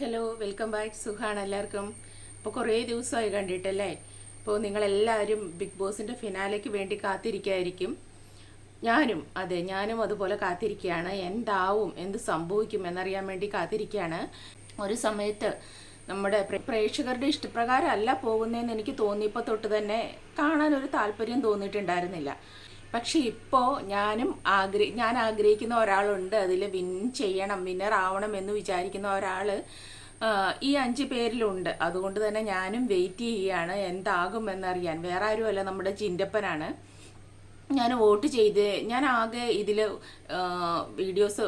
Hello welcome back സുഖാണ് എല്ലാവർക്കും. ഇപ്പോൾ കുറേ ദിവസമായി കണ്ടിട്ടല്ലേ? ഇപ്പോൾ നിങ്ങളെല്ലാവരും ബിഗ് ബോസിന്റെ ഫിനാലയ്ക്ക് വേണ്ടി കാത്തിരിക്കായിരിക്കും. ഞാനും അതെ ഞാനും അതുപോലെ കാത്തിരിക്കുകയാണ്. എന്താവും എന്ത് സംഭവിക്കും എന്നറിയാൻ വേണ്ടി കാത്തിരിക്കുകയാണ്. ഒരു സമയത്ത് നമ്മുടെ പ്രേക്ഷകരുടെ ഇഷ്ടപ്രകാരമല്ല പോകുന്നതെന്ന് എനിക്ക് തോന്നിയപ്പോൾ തൊട്ട് തന്നെ കാണാൻ ഒരു താല്പര്യം തോന്നിയിട്ടുണ്ടായിരുന്നില്ല. പക്ഷെ ഇപ്പോൾ ഞാനും ആഗ്രഹി ഞാൻ ആഗ്രഹിക്കുന്ന ഒരാളുണ്ട്. അതിൽ വിൻ ചെയ്യണം വിന്നർ ആവണം എന്ന് വിചാരിക്കുന്ന ഒരാൾ ഈ അഞ്ച് പേരിലുണ്ട്. അതുകൊണ്ട് തന്നെ ഞാനും വെയിറ്റ് ചെയ്യുകയാണ് എന്താകും എന്നറിയാൻ വേറെ ആരുമല്ല നമ്മുടെ ചിന്തപ്പനാണ് ഞാൻ വോട്ട് ചെയ്ത് ഞാൻ ആകെ ഇതിൽ വീഡിയോസ്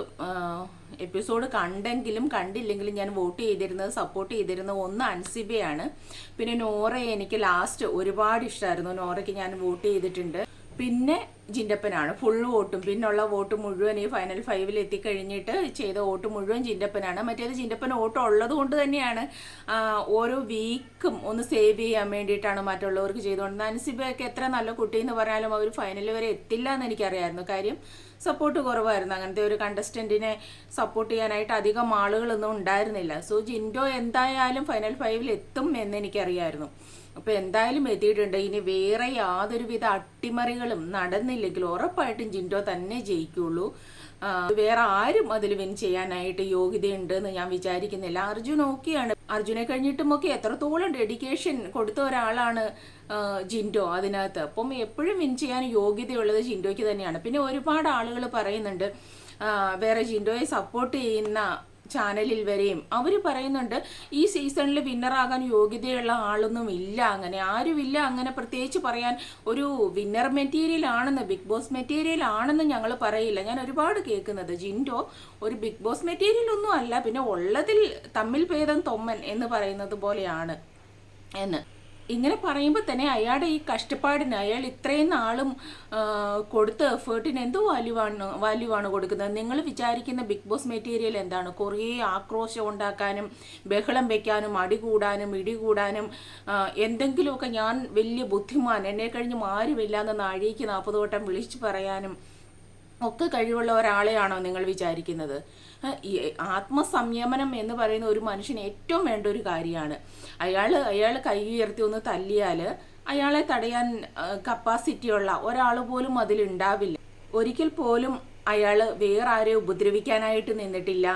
എപ്പിസോഡ് കണ്ടെങ്കിലും കണ്ടില്ലെങ്കിലും ഞാൻ വോട്ട് ചെയ്തിരുന്നത് സപ്പോർട്ട് ചെയ്തിരുന്നത് ഒന്ന് അൻസിബയാണ്. പിന്നെ നോറയെ എനിക്ക് ലാസ്റ്റ് ഒരുപാട് ഇഷ്ടമായിരുന്നു നോറയ്ക്ക് ഞാൻ വോട്ട് ചെയ്തിട്ടുണ്ട്. പിന്നെ ജിൻഡപ്പനാണ്. ഫുൾ വോട്ടും. പിന്നുള്ള വോട്ട് മുഴുവൻ ഈ ഫൈനൽ ഫൈവിൽ എത്തിക്കഴിഞ്ഞിട്ട് ചെയ്ത വോട്ട് മുഴുവൻ ജിൻഡപ്പനാണ്. മറ്റേത് ജിൻഡപ്പൻ വോട്ട് ഉള്ളത് കൊണ്ട് തന്നെയാണ് ഓരോ വീക്കും ഒന്ന് സേവ് ചെയ്യാൻ വേണ്ടിയിട്ടാണ് മറ്റുള്ളവർക്ക് ചെയ്തുകൊണ്ട് അൻസിബയൊക്കെ എത്ര നല്ല കുട്ടി എന്ന് പറഞ്ഞാലും അവർ ഫൈനൽ വരെ എത്തില്ല എന്ന് എനിക്കറിയായിരുന്നു. കാര്യം സപ്പോർട്ട് കുറവായിരുന്നു. അങ്ങനത്തെ ഒരു കണ്ടസ്റ്റന്റിനെ സപ്പോർട്ട് ചെയ്യാനായിട്ട് അധികം ആളുകളൊന്നും ഉണ്ടായിരുന്നില്ല. സോ ജിൻഡോ എന്തായാലും ഫൈനൽ ഫൈവിൽ എത്തും എന്ന് എനിക്കറിയായിരുന്നു. അപ്പോൾ എന്തായാലും എത്തിയിട്ടുണ്ട്. ഇനി വേറെ യാതൊരുവിധ അട്ടിമറികളും നടന്നില്ലെങ്കിൽ ഉറപ്പായിട്ടും ജിൻഡോ തന്നെ ജയിക്കുള്ളൂ. വേറെ ആരും അതിൽ വിൻ ചെയ്യാനായിട്ട് യോഗ്യതയുണ്ട് എന്ന് ഞാൻ വിചാരിക്കുന്നില്ല. അർജുൻ ഓക്കെയാണ്. അർജുനെ കഴിഞ്ഞിട്ടും ഒക്കെ എത്രത്തോളം ഡെഡിക്കേഷൻ കൊടുത്ത ഒരാളാണ് ജിൻഡോ അതിനകത്ത്. അപ്പം എപ്പോഴും വിൻ ചെയ്യാൻ യോഗ്യതയുള്ളത് ജിൻഡോയ്ക്ക് തന്നെയാണ്. പിന്നെ ഒരുപാട് ആളുകൾ പറയുന്നുണ്ട് വേറെ ജിൻഡോയെ സപ്പോർട്ട് ചെയ്യുന്ന ചാനലിൽ വരെയും. അവർ പറയുന്നുണ്ട് ഈ സീസണിൽ വിന്നറാകാൻ യോഗ്യതയുള്ള ആളൊന്നും ഇല്ല അങ്ങനെ. ആരുമില്ല അങ്ങനെ. പ്രത്യേകിച്ച് പറയാൻ ഒരു വിന്നർ മെറ്റീരിയൽ ആണെന്ന് ബിഗ് ബോസ് മെറ്റീരിയൽ ആണെന്ന് ഞങ്ങൾ പറയില്ല. ഞാൻ ഒരുപാട് കേൾക്കുന്നത് ജിൻഡോ ഒരു ബിഗ് ബോസ് മെറ്റീരിയൽ ഒന്നും അല്ല. പിന്നെ ഉള്ളതിൽ തമ്മിൽ ഭേദം തൊമ്മൻ എന്ന് പറയുന്നത് പോലെയാണ്. എന്ന്. ഇങ്ങനെ പറയുമ്പോൾ തന്നെ അയാളുടെ ഈ കഷ്ടപ്പാടിന് അയാൾ ഇത്രയും നാളും കൊടുത്ത എഫേർട്ടിന് എന്തോ വാല്യുവാണ് വാല്യുവാണ് കൊടുക്കുന്നത്. നിങ്ങൾ വിചാരിക്കുന്ന ബിഗ് ബോസ് മെറ്റീരിയൽ എന്താണ്? കുറേ ആക്രോശം ഉണ്ടാക്കാനും ബഹളം വെക്കാനും അടി കൂടാനും ഇടി കൂടാനും എന്തെങ്കിലുമൊക്കെ ഞാൻ വലിയ ബുദ്ധിമാൻ എന്നെ കഴിഞ്ഞ് മാരുമില്ലാന്ന് നാഴിക്ക് നാൽപ്പത് വട്ടം വിളിച്ചു പറയാനും ഒക്കെ കഴിവുള്ള ഒരാളെയാണോ നിങ്ങൾ വിചാരിക്കുന്നത്? ആത്മസംയമനം എന്ന് പറയുന്ന ഒരു മനുഷ്യന് ഏറ്റവും വേണ്ട ഒരു കാര്യമാണ്. അയാൾ അയാൾ കൈ ഉയർത്തി ഒന്ന് തല്ലിയാൽ അയാളെ തടയാൻ കപ്പാസിറ്റി ഉള്ള ഒരാൾ പോലും അതിലുണ്ടാവില്ല ഒരിക്കൽ പോലും അയാൾ വേറെ ആരെ ഉപദ്രവിക്കാനായിട്ട് നിന്നിട്ടില്ല.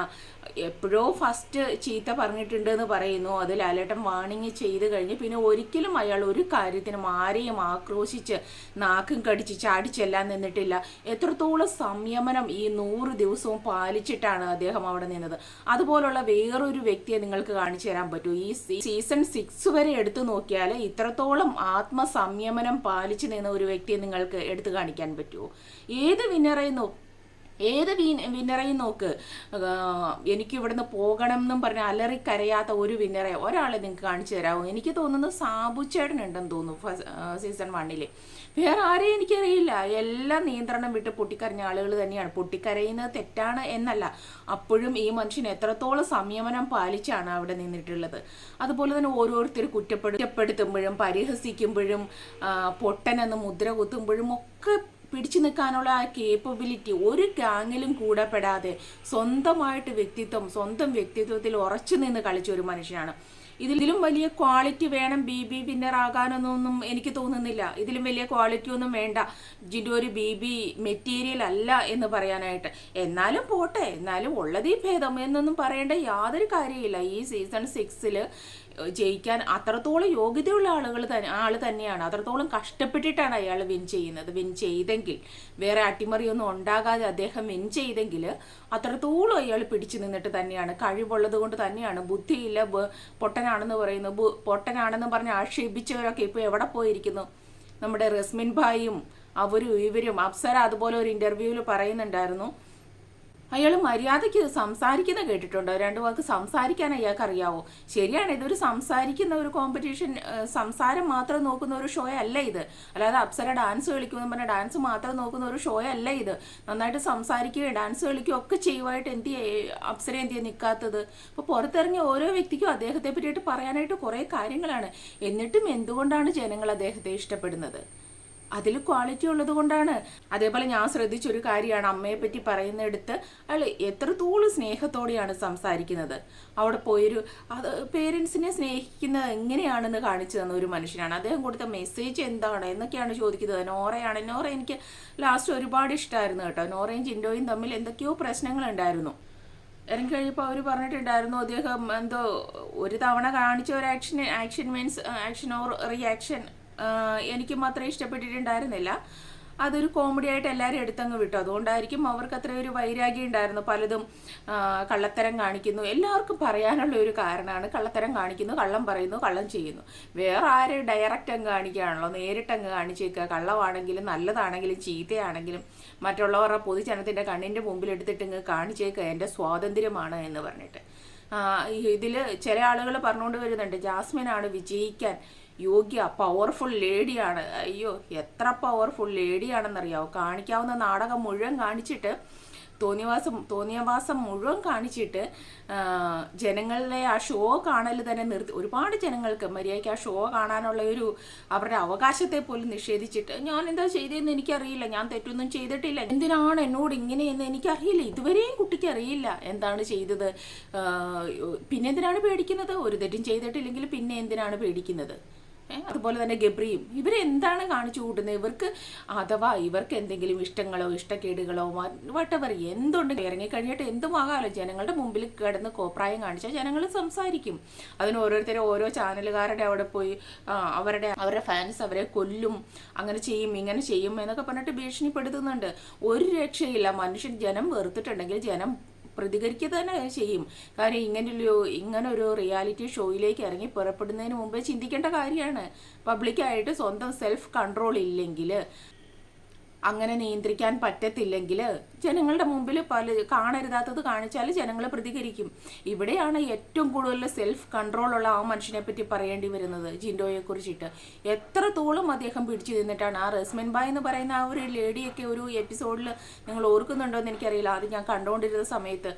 എപ്പോഴോ ഫസ്റ്റ് ചീത്ത പറഞ്ഞിട്ടുണ്ട് എന്ന് പറയുന്നു. അത് ലാലേട്ടൻ വാണിങ് ചെയ്ത് കഴിഞ്ഞ് പിന്നെ ഒരിക്കലും അയാൾ ഒരു കാര്യത്തിനും ആരെയും ആക്രോശിച്ച് നാക്കും കടിച്ച് ചാടിച്ചെല്ലാൻ നിന്നിട്ടില്ല. എത്രത്തോളം സംയമനം ഈ നൂറ് ദിവസവും പാലിച്ചിട്ടാണ് അദ്ദേഹം അവിടെ നിന്നത്. അതുപോലുള്ള വേറൊരു വ്യക്തിയെ നിങ്ങൾക്ക് കാണിച്ചു തരാൻ പറ്റൂ. ഈ സീസൺ സിക്സ് വരെ എടുത്തു നോക്കിയാൽ ഇത്രത്തോളം ആത്മസംയമനം പാലിച്ചു നിന്ന ഒരു വ്യക്തിയെ നിങ്ങൾക്ക് എടുത്തു കാണിക്കാൻ പറ്റുമോ ഏത് വിന്നറെന്നോ ഏത് വീൻ വിന്നറേയും നോക്ക്. എനിക്ക് ഇവിടുന്ന് പോകണം എന്നും പറഞ്ഞ് അലറി കരയാത്ത ഒരു വിന്നറെ ഒരാളെ നിങ്ങൾക്ക് കാണിച്ചു തരാമോ എനിക്ക് തോന്നുന്നത് സാബുച്ചേട്ടൻ ഉണ്ടെന്ന് തോന്നുന്നു സീസൺ വണ്ണിൽ വേറെ ആരെയും എനിക്കറിയില്ല. എല്ലാ നിയന്ത്രണം വിട്ട് പൊട്ടിക്കരഞ്ഞ ആളുകൾ തന്നെയാണ്. പൊട്ടിക്കരയുന്നത് തെറ്റാണ് എന്നല്ല. അപ്പോഴും ഈ മനുഷ്യൻ എത്രത്തോളം സംയമനം പാലിച്ചാണ് അവിടെ നിന്നിട്ടുള്ളത്. അതുപോലെ തന്നെ ഓരോരുത്തർ കുറ്റപ്പെടുത്തപ്പെടുത്തുമ്പോഴും പരിഹസിക്കുമ്പോഴും പൊട്ടനെന്ന് മുദ്ര കുത്തുമ്പോഴും ഒക്കെ പിടിച്ചു നിൽക്കാനുള്ള ആ കേപ്പബിലിറ്റി ഒരു ഗാങ്ങിലും കൂടപ്പെടാതെ സ്വന്തമായിട്ട് വ്യക്തിത്വം സ്വന്തം വ്യക്തിത്വത്തിൽ ഉറച്ചു നിന്ന് കളിച്ച ഒരു മനുഷ്യനാണ്. ഇതിലും വലിയ ക്വാളിറ്റി വേണം ബി ബി വിന്നർ ആകാനൊന്നും എനിക്ക് തോന്നുന്നില്ല. ഇതിലും വലിയ ക്വാളിറ്റി ഒന്നും വേണ്ട. ജിന്റെ ഒരു ബി ബി മെറ്റീരിയൽ അല്ല എന്ന് പറയാനായിട്ട്. എന്നാലും പോട്ടെ എന്നാലും ഉള്ളതീ ഭേദം എന്നൊന്നും പറയേണ്ട യാതൊരു കാര്യമില്ല ഈ സീസൺ സിക്സിൽ ജയിക്കാൻ അത്രത്തോളം യോഗ്യതയുള്ള ആളുകൾ തന്നെ ആൾ തന്നെയാണ്. അത്രത്തോളം കഷ്ടപ്പെട്ടിട്ടാണ് അയാൾ വിൻ ചെയ്യുന്നത്. വിൻ ചെയ്തെങ്കിൽ വേറെ അട്ടിമറിയൊന്നും ഉണ്ടാകാതെ അദ്ദേഹം വിൻ ചെയ്തെങ്കിൽ അത്രത്തോളം അയാൾ പിടിച്ചു നിന്നിട്ട് തന്നെയാണ്. കഴിവുള്ളത് കൊണ്ട് തന്നെയാണ്. ബുദ്ധിയില്ല പൊട്ടനാണെന്ന് പറയുന്നു. പൊട്ടനാണെന്ന് പറഞ്ഞ് ആക്ഷേപിച്ചവരൊക്കെ ഇപ്പോൾ എവിടെ പോയിരിക്കുന്നു? നമ്മുടെ റസ്മിൻ ഭായിയും അവരും ഇവരും അപ്സര അതുപോലെ ഒരു ഇന്റർവ്യൂവിൽ പറയുന്നുണ്ടായിരുന്നു. അയാൾ മര്യാദയ്ക്ക് സംസാരിക്കുന്ന കേട്ടിട്ടുണ്ടോ? രണ്ടു വാക്ക് സംസാരിക്കാൻ അയാൾക്ക് അറിയാവോ ശരിയാണ് ഇതൊരു സംസാരിക്കുന്ന ഒരു കോമ്പറ്റീഷൻ സംസാരം മാത്രം നോക്കുന്ന ഒരു ഷോ അല്ല ഇത്. അല്ലാതെ അപ്സര ഡാൻസ് കളിക്കുമെന്ന് പറഞ്ഞാൽ ഡാൻസ് മാത്രം നോക്കുന്ന ഒരു ഷോ അല്ല ഇത്. നന്നായിട്ട് സംസാരിക്കുകയും ഡാൻസ് കളിക്കുകയും ഒക്കെ ചെയ്യുവായിട്ട് എന്ത് അപ്സര എന്ത് നിൽക്കാത്തത് അപ്പോൾ പുറത്തിറങ്ങിയ ഓരോ വ്യക്തിക്കും അദ്ദേഹത്തെ പറ്റിയിട്ട് പറയാനായിട്ട് കുറേ കാര്യങ്ങളാണ്. എന്നിട്ടും എന്തുകൊണ്ടാണ് ജനങ്ങൾ അദ്ദേഹത്തെ ഇഷ്ടപ്പെടുന്നത്? അതിൽ ക്വാളിറ്റി ഉള്ളത് കൊണ്ടാണ്. അതേപോലെ ഞാൻ ശ്രദ്ധിച്ചൊരു കാര്യമാണ് അമ്മയെ പറ്റി പറയുന്നിടത്ത് അയാൾ എത്രത്തോളം സ്നേഹത്തോടെയാണ് സംസാരിക്കുന്നത്. അവിടെ പോയൊരു അത് പേരൻസിനെ സ്നേഹിക്കുന്നത് എങ്ങനെയാണെന്ന് കാണിച്ചു തന്ന ഒരു മനുഷ്യനാണ്. അദ്ദേഹം കൊടുത്ത മെസ്സേജ് എന്താണ് എന്നൊക്കെയാണ് ചോദിക്കുന്നത്. നോറയാണ്. നോറ എനിക്ക് ലാസ്റ്റ് ഒരുപാട് ഇഷ്ടമായിരുന്നു കേട്ടോ. നോറയും ജിൻഡോയും തമ്മിൽ എന്തൊക്കെയോ പ്രശ്നങ്ങളുണ്ടായിരുന്നു. ഇറങ്ങി കഴിയുമ്പോൾ അവർ പറഞ്ഞിട്ടുണ്ടായിരുന്നു അദ്ദേഹം എന്തോ ഒരു തവണ കാണിച്ച ഒരു action action means action or reaction എനിക്ക് മാത്രമേ ഇഷ്ടപ്പെട്ടിട്ടുണ്ടായിരുന്നില്ല. അതൊരു കോമഡി ആയിട്ട് എല്ലാവരും എടുത്തങ്ങ് വിട്ടു. അതുകൊണ്ടായിരിക്കും അവർക്ക് അത്ര ഒരു വൈരാഗ്യം ഉണ്ടായിരുന്നു. പലതും കള്ളത്തരം കാണിക്കുന്നു. എല്ലാവർക്കും പറയാനുള്ള ഒരു കാരണമാണ് കള്ളത്തരം കാണിക്കുന്നു കള്ളം പറയുന്നു കള്ളം ചെയ്യുന്നു. വേറെ ആര് ഡയറക്റ്റ് അങ്ങ് കാണിക്കുകയാണല്ലോ? നേരിട്ട് അങ്ങ് കാണിച്ചേക്കുക. കള്ളമാണെങ്കിലും നല്ലതാണെങ്കിലും ചീത്തയാണെങ്കിലും മറ്റുള്ളവരുടെ പൊതുജനത്തിന്റെ കണ്ണിന്റെ മുമ്പിൽ എടുത്തിട്ട് ഇങ്ങ് കാണിച്ചേക്കുക എന്റെ സ്വാതന്ത്ര്യമാണ് എന്ന് പറഞ്ഞിട്ട്. ഇതിൽ ചില ആളുകൾ പറഞ്ഞുകൊണ്ട് വരുന്നുണ്ട് ജാസ്മിനാണ് വിജയിക്കാൻ യോഗ്യ പവർഫുൾ ലേഡിയാണ് അയ്യോ എത്ര പവർഫുൾ ലേഡിയാണെന്നറിയാവോ കാണിക്കാവുന്ന നാടകം മുഴുവൻ കാണിച്ചിട്ട് തോന്നിയവാസം തോന്നിയവാസം മുഴുവൻ കാണിച്ചിട്ട് ജനങ്ങളെ ജനങ്ങളുടെ ആ ഷോ കാണൽ തന്നെ നിർത്തി ഒരുപാട് ജനങ്ങൾക്ക് മര്യാദയ്ക്ക് ആ ഷോ കാണാനുള്ള ഒരു അവരുടെ അവകാശത്തെ പോലും നിഷേധിച്ചിട്ട് ഞാൻ എന്താ ചെയ്തതെന്ന് എനിക്കറിയില്ല ഞാൻ തെറ്റൊന്നും ചെയ്തിട്ടില്ല. എന്തിനാണ് എന്നോട് ഇങ്ങനെയെന്ന് എനിക്കറിയില്ല. ഇതുവരെയും കുട്ടിക്ക് അറിയില്ല എന്താണ് ചെയ്തത്. പിന്നെ എന്തിനാണ് പേടിക്കുന്നത്? ഒരു തെറ്റും ചെയ്തിട്ടില്ലെങ്കിൽ പിന്നെ എന്തിനാണ് പേടിക്കുന്നത്? അതുപോലെ തന്നെ ഗബ്രിയും. ഇവരെന്താണ് കാണിച്ചു കൂട്ടുന്നത്? ഇവർക്ക് അഥവാ ഇവർക്ക് എന്തെങ്കിലും ഇഷ്ടങ്ങളോ ഇഷ്ടക്കേടുകളോ വട്ടവർ എന്തുണ്ട് ഇറങ്ങിക്കഴിഞ്ഞിട്ട് എന്തുമാകാമല്ലോ ജനങ്ങളുടെ മുമ്പിൽ കിടന്ന് കോപ്രായം കാണിച്ചാൽ ജനങ്ങൾ സംസാരിക്കും. അതിന് ഓരോരുത്തരും ഓരോ ചാനലുകാരുടെ അവിടെ പോയി അവരുടെ അവരുടെ ഫാൻസ് അവരെ കൊല്ലും അങ്ങനെ ചെയ്യും ഇങ്ങനെ ചെയ്യും എന്നൊക്കെ പറഞ്ഞിട്ട് ഭീഷണിപ്പെടുത്തുന്നുണ്ട്. ഒരു രക്ഷയില്ല. മനുഷ്യൻ ജനം വെറുത്തിട്ടുണ്ടെങ്കിൽ ജനം പ്രതികരിക്കുക തന്നെ ചെയ്യും. കാര്യം ഇങ്ങനൊരു ഇങ്ങനെ ഒരു റിയാലിറ്റി ഷോയിലേക്ക് ഇറങ്ങി പുറപ്പെടുന്നതിന് മുമ്പേ ചിന്തിക്കേണ്ട കാര്യമാണ്. പബ്ലിക്കായിട്ട് സ്വന്തം സെൽഫ് കൺട്രോൾ ഇല്ലെങ്കിൽ അങ്ങനെ നിയന്ത്രിക്കാൻ പറ്റത്തില്ലെങ്കിൽ ജനങ്ങളുടെ മുമ്പിൽ പല കാണരുതാത്തത് കാണിച്ചാൽ ജനങ്ങൾ പ്രതികരിക്കും. ഇവിടെയാണ് ഏറ്റവും കൂടുതൽ സെൽഫ് കൺട്രോൾ ഉള്ള ആ മനുഷ്യനെ പറ്റി പറയേണ്ടി വരുന്നത് ജിൻഡോയെ കുറിച്ചിട്ട്. എത്രത്തോളം അദ്ദേഹം പിടിച്ചു നിന്നിട്ടാണ്? ആ റസ്മിൻ ബായ് എന്ന് പറയുന്ന ആ ഒരു ലേഡിയൊക്കെ ഒരു എപ്പിസോഡിൽ നിങ്ങൾ ഓർക്കുന്നുണ്ടോ എന്ന് എനിക്കറിയില്ല. അത് ഞാൻ കണ്ടുകൊണ്ടിരുന്ന സമയത്ത്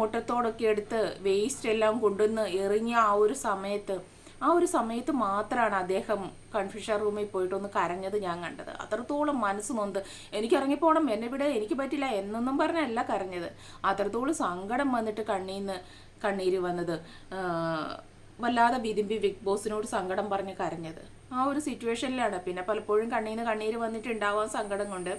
മുട്ടത്തോടൊക്കെ എടുത്ത് വേസ്റ്റ് എല്ലാം കൊണ്ടുവന്ന് എറിഞ്ഞ ആ ഒരു സമയത്ത് ആ ഒരു സമയത്ത് മാത്രമാണ് അദ്ദേഹം കൺഫ്യൂഷൻ റൂമിൽ പോയിട്ട് ഒന്ന് കരഞ്ഞത് ഞാൻ കണ്ടത്. അത്രത്തോളം മനസ്സ് നൊന്ത് എനിക്ക് ഇറങ്ങിപ്പോണം എന്നെ ഇവിടെ എനിക്ക് പറ്റില്ല എന്നൊന്നും പറഞ്ഞല്ല കരഞ്ഞത്. അത്രത്തോളം സങ്കടം വന്നിട്ട് കണ്ണീന്ന് കണ്ണീര് വന്നത് വല്ലാതെ വിതുമ്പി ബിഗ് ബോസിനോട് സങ്കടം പറഞ്ഞ് കരഞ്ഞത്. ആ ഒരു സിറ്റുവേഷനിലാണ് പിന്നെ പലപ്പോഴും കണ്ണീന്ന് കണ്ണീര് വന്നിട്ടുണ്ടാവാൻ സങ്കടം കൊണ്ട്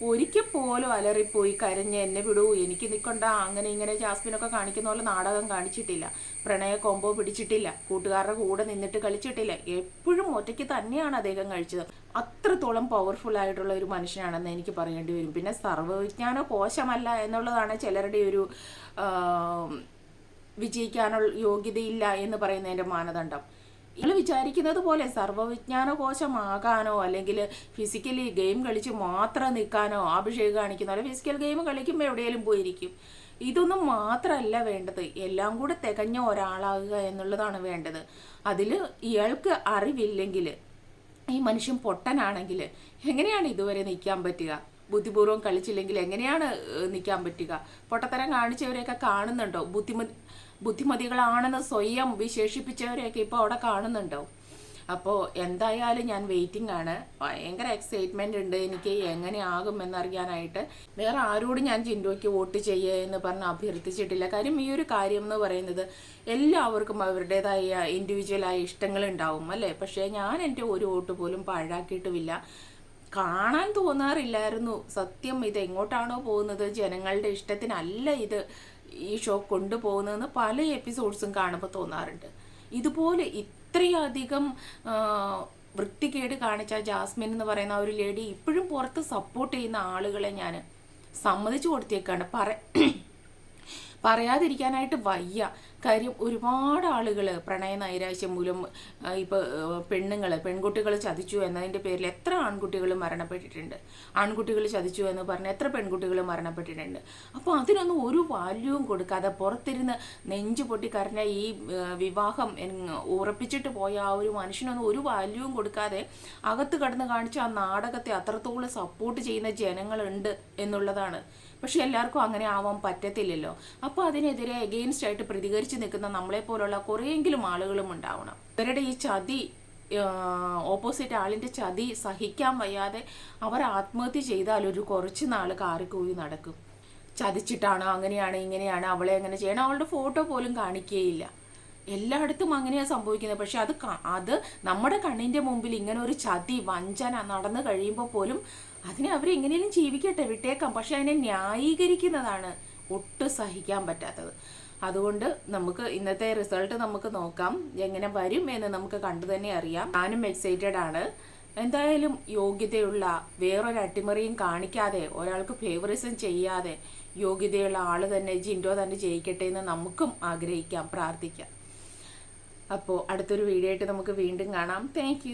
ഒരിക്കൽ പോലും അലറിപ്പോയി കരഞ്ഞ് എന്നെ വിടൂ എനിക്ക് നിൽക്കണ്ട അങ്ങനെ ഇങ്ങനെ ജാസ്മിനൊക്കെ കാണിക്കുന്ന പോലെ നാടകം കാണിച്ചിട്ടില്ല. പ്രണയ കോമ്പോ പിടിച്ചിട്ടില്ല. കൂട്ടുകാരുടെ കൂടെ നിന്നിട്ട് കളിച്ചിട്ടില്ല. എപ്പോഴും ഒറ്റയ്ക്ക് തന്നെയാണ് അദ്ദേഹം കഴിച്ചത്. അത്രത്തോളം പവർഫുൾ ആയിട്ടുള്ള ഒരു മനുഷ്യനാണെന്ന് എനിക്ക് പറയേണ്ടി വരും. പിന്നെ സർവവിജ്ഞാന കോശമല്ല എന്നുള്ളതാണ് ചിലരുടെ ഒരു വിജയിക്കാനുള്ള യോഗ്യതയില്ല എന്ന് പറയുന്നതിന്റെ മാനദണ്ഡം. നിങ്ങൾ വിചാരിക്കുന്നത് പോലെ സർവവിജ്ഞാന കോശമാകാനോ അല്ലെങ്കിൽ ഫിസിക്കലി ഗെയിം കളിച്ച് മാത്രം നിൽക്കാനോ അഭിഷേകം കാണിക്കുന്ന ഫിസിക്കൽ ഗെയിം കളിക്കുമ്പോൾ എവിടെയെങ്കിലും പോയിരിക്കും. ഇതൊന്നും മാത്രമല്ല വേണ്ടത്. എല്ലാം കൂടെ തികഞ്ഞ ഒരാളാകുക എന്നുള്ളതാണ് വേണ്ടത്. അതിൽ ഇയാൾക്ക് അറിവില്ലെങ്കിൽ ഈ മനുഷ്യൻ പൊട്ടനാണെങ്കിൽ എങ്ങനെയാണ് ഇതുവരെ നിൽക്കാൻ പറ്റുക? ബുദ്ധിപൂർവം കളിച്ചില്ലെങ്കിൽ എങ്ങനെയാണ് നിൽക്കാൻ പറ്റുക? പൊട്ടത്തരം കാണിച്ചവരെയൊക്കെ കാണുന്നുണ്ടോ? ബുദ്ധിമതി ബുദ്ധിമതികളാണെന്ന് സ്വയം വിശേഷിപ്പിച്ചവരെയൊക്കെ ഇപ്പോൾ അവിടെ കാണുന്നുണ്ടോ? അപ്പോൾ എന്തായാലും ഞാൻ വെയിറ്റിംഗ് ആണ്. ഭയങ്കര എക്സൈറ്റ്മെന്റ് ഉണ്ട്. എനിക്ക് എങ്ങനെയാകും എന്നറിയാനായിട്ട്. വേറെ ആരോടും ഞാൻ ചിന്തോയ്ക്ക് വോട്ട് ചെയ്യുക എന്ന് പറഞ്ഞ് അഭ്യർത്ഥിച്ചിട്ടില്ല. കാര്യം ഈ ഒരു കാര്യം എന്ന് പറയുന്നത് എല്ലാവർക്കും അവരുടേതായ ഇൻഡിവിജ്വലായ ഇഷ്ടങ്ങളുണ്ടാവും അല്ലേ? പക്ഷേ ഞാൻ എന്റെ ഒരു വോട്ട് പോലും പാഴാക്കിയിട്ടുമില്ല. കാണാൻ തോന്നാറില്ലായിരുന്നു. സത്യം ഇത് എങ്ങോട്ടാണോ പോകുന്നത്? ജനങ്ങളുടെ ഇഷ്ടത്തിനല്ല ഇത് ഈ ഷോ കൊണ്ടുപോകുന്നതെന്ന് പല എപ്പിസോഡ്സും കാണുമ്പോൾ തോന്നാറുണ്ട്. ഇതുപോലെ ഇത്രയധികം വൃത്തികേട് കാണിച്ച ജാസ്മിൻ എന്ന് പറയുന്ന ഒരു ലേഡി ഇപ്പോഴും പുറത്ത് സപ്പോർട്ട് ചെയ്യുന്ന ആളുകളെ ഞാൻ സമ്മതിച്ചു കൊടുത്തേക്കാണ്. പറ പറയാതിരിക്കാനായിട്ട് വയ്യ. കാര്യം ഒരുപാട് ആളുകൾ പ്രണയ നൈരാശ്യം മൂലം ഇപ്പോൾ പെണ്ണുങ്ങൾ പെൺകുട്ടികൾ ചതിച്ചു എന്നതിന്റെ പേരിൽ എത്ര ആൺകുട്ടികൾ മരണപ്പെട്ടിട്ടുണ്ട്. ആൺകുട്ടികൾ ചതിച്ചു എന്ന് പറഞ്ഞ് എത്ര പെൺകുട്ടികൾ മരണപ്പെട്ടിട്ടുണ്ട്. അപ്പോൾ അതിനൊന്നും ഒരു വാല്യൂവും കൊടുക്കാതെ പുറത്തിരുന്ന് നെഞ്ചു പൊട്ടിക്കറിഞ്ഞ ഈ വിവാഹം ഉറപ്പിച്ചിട്ട് പോയ ആ ഒരു മനുഷ്യനൊന്നും ഒരു വാല്യൂവും കൊടുക്കാതെ അകത്ത് കടന്ന് കാണിച്ച ആ നാടകത്തെ അത്രത്തോളം സപ്പോർട്ട് ചെയ്യുന്ന ജനങ്ങളുണ്ട് എന്നുള്ളതാണ്. പക്ഷെ എല്ലാവർക്കും അങ്ങനെ ആവാൻ പറ്റത്തില്ലല്ലോ. അപ്പോൾ അതിനെതിരെ എഗെയിൻസ്റ്റ് ആയിട്ട് പ്രതികരിച്ച് നിൽക്കുന്ന നമ്മളെ പോലുള്ള കുറേയെങ്കിലും ആളുകളും ഉണ്ടാവണം. ഇവരുടെ ഈ ചതി ഓപ്പോസിറ്റ് ആളിന്റെ ചതി സഹിക്കാൻ വയ്യാതെ അവർ ആത്മഹത്യ ചെയ്താൽ ഒരു കുറച്ച് നാൾ കാറിക്കൂവി നടക്കും. ചതിച്ചിട്ടാണ് അങ്ങനെയാണ് ഇങ്ങനെയാണ് അവളെ അങ്ങനെ ചെയ്യണം അവളുടെ ഫോട്ടോ പോലും കാണിക്കുകയില്ല എല്ലായിടത്തും അങ്ങനെയാണ് സംഭവിക്കുന്നത്. പക്ഷെ അത് അത് നമ്മുടെ കണ്ണിന്റെ മുമ്പിൽ ഇങ്ങനെ ഒരു ചതി വഞ്ചന നടന്നു കഴിയുമ്പോൾ പോലും അതിനെ അവർ എങ്ങനെയും ജീവിക്കട്ടെ വിട്ടേക്കാം. പക്ഷെ അതിനെ ന്യായീകരിക്കുന്നതാണ് ഒട്ടും സഹിക്കാൻ പറ്റാത്തത്. അതുകൊണ്ട് നമുക്ക് ഇന്നത്തെ റിസൾട്ട് നമുക്ക് നോക്കാം. എങ്ങനെ വരും എന്ന് നമുക്ക് കണ്ടു തന്നെ അറിയാം. ഞാനും എക്സൈറ്റഡ് ആണ്. എന്തായാലും യോഗ്യതയുള്ള വേറൊരു അട്ടിമറിയും കാണിക്കാതെ ഒരാൾക്ക് ഫേവറിസം ചെയ്യാതെ യോഗ്യതയുള്ള ആൾ തന്നെ ജിൻഡോ തന്നെ ജയിക്കട്ടെ എന്ന് നമുക്കും ആഗ്രഹിക്കാം പ്രാർത്ഥിക്കാം. അപ്പോൾ അടുത്തൊരു വീഡിയോ ആയിട്ട് നമുക്ക് വീണ്ടും കാണാം. താങ്ക്